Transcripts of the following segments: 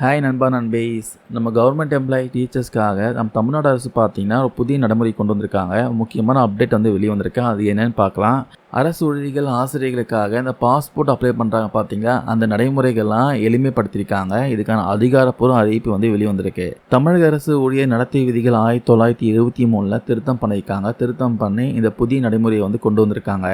Hi நண்பா நண்பேஸ் நம்ம government employee டீச்சர்ஸ்க்காக நம்ம தமிழ்நாடு அரசு பார்த்தீங்கன்னா ஒரு புதிய நடைமுறை கொண்டு வந்திருக்காங்க. முக்கியமான அப்டேட் வந்து வெளியே வந்திருக்கு. அது என்னென்னு பார்க்கலாம். அரசு ஊழியர்கள் ஆசிரியர்களுக்காக இந்த பாஸ்போர்ட் அப்ளை பண்ணுறாங்க பார்த்தீங்களா? அந்த நடைமுறைகள்லாம் எளிமைப்படுத்தியிருக்காங்க. இதுக்கான அதிகாரப்பூர்வ அறிவிப்பு வந்து வெளியே வந்திருக்கு. தமிழக அரசு ஊழியர் நடத்தை விதிகள் ஆயிரத்தி தொள்ளாயிரத்தி எழுபத்தி மூணில் திருத்தம் பண்ணியிருக்காங்க. திருத்தம் பண்ணி இந்த புதிய நடைமுறையை வந்து கொண்டு வந்திருக்காங்க.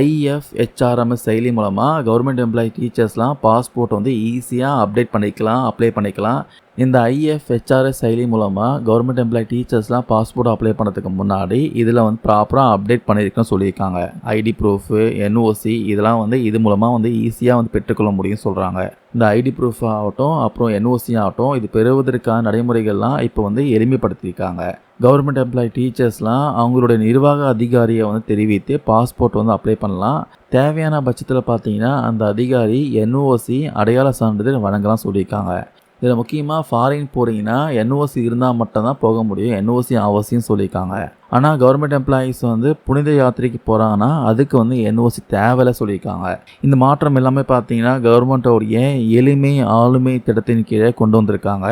ஐஎஃப்ஹெச்ஆர்எம்எஸ் செயலி மூலமாக கவர்மெண்ட் எம்ப்ளாயி டீச்சர்ஸ்லாம் பாஸ்போர்ட் வந்து ஈஸியாக அப்டேட் பண்ணிக்கலாம் அப்ளை பண்ணிக்கலாம். இந்த ஐஎஃப்ஹெச்ஆர்எஸ் செயலி மூலமாக கவர்மெண்ட் எம்ப்ளாயி டீச்சர்ஸ்லாம் பாஸ்போர்ட் அப்ளை பண்ணுறதுக்கு முன்னாடி இதில் வந்து ப்ராப்பராக அப்டேட் பண்ணியிருக்குன்னு சொல்லியிருக்காங்க. ஐடி ப்ரூஃபு என்ஓசி இதெல்லாம் வந்து இது மூலமாக வந்து ஈஸியாக வந்து பெற்றுக்கொள்ள முடியும்னு சொல்கிறாங்க இந்த ஐடி ப்ரூஃப் ஆகட்டும் அப்புறம் என்ஓசி ஆகட்டும் இது பெறுவதற்கான நடைமுறைகள்லாம் இப்போ வந்து எளிமைப்படுத்தியிருக்காங்க. கவர்மெண்ட் எம்ப்ளாயி டீச்சர்ஸ்லாம் அவங்களுடைய நிர்வாக அதிகாரியை வந்து தெரிவித்து பாஸ்போர்ட் வந்து அப்ளை பண்ணலாம். தேவையான பட்சத்தில் பார்த்தீங்கன்னா அந்த அதிகாரி என்ஓசி அடையாள சான்றிதழ் வழங்கலாம் சொல்லியிருக்காங்க. இதில் முக்கியமாக ஃபாரின் போகிறீங்கன்னா என்ஓசி இருந்தால் மட்டும்தான் போக முடியும். என்ஓசி அவசியம் சொல்லியிருக்காங்க. ஆனால் கவர்மெண்ட் எம்ப்ளாயீஸ் வந்து புனித யாத்திரைக்கு போகிறாங்கன்னா அதுக்கு வந்து என்ஓசி தேவையில்ல சொல்லியிருக்காங்க. இந்த மாற்றம் எல்லாமே பார்த்தீங்கன்னா கவர்மெண்ட்டோடைய எளிமை ஆளுமை திட்டத்தின் கீழே கொண்டு வந்திருக்காங்க.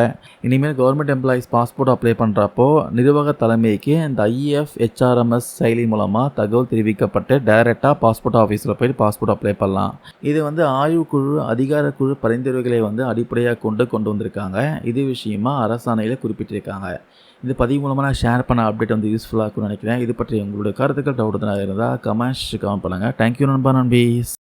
இனிமேல் கவர்மெண்ட் எம்ப்ளாயீஸ் பாஸ்போர்ட் அப்ளை பண்ணுறப்போ நிர்வாக தலைமைக்கு இந்த ஐஎஃப் ஹெச்ஆர்எம்எஸ் செயலி மூலமாக தகவல் தெரிவிக்கப்பட்டு டைரெக்டாக பாஸ்போர்ட் ஆஃபீஸில் போய் பாஸ்போர்ட் அப்ளை பண்ணலாம். இது வந்து ஆய்வுக்குழு அதிகாரக்குழு பரிந்துரைகளை வந்து அடிப்படையாக கொண்டு கொண்டு வந்திருக்காங்க. இது விஷயமா அரசாணையில் குறிப்பிட்டிருக்காங்க. இந்த பதிவு மூலமாக நான் ஷேர் பண்ண அப்டேட் வந்து யூஸ்ஃபுல்லாக இருக்கும்னு நினைக்கிறேன். இது பற்றி உங்களுடைய கருத்துக்கள் டவுட் இருந்தால் கமெண்ட்ஸ் கமெண்ட் பண்ணுங்கள் தேங்க்யூ நண்பா நண்பீஸ்.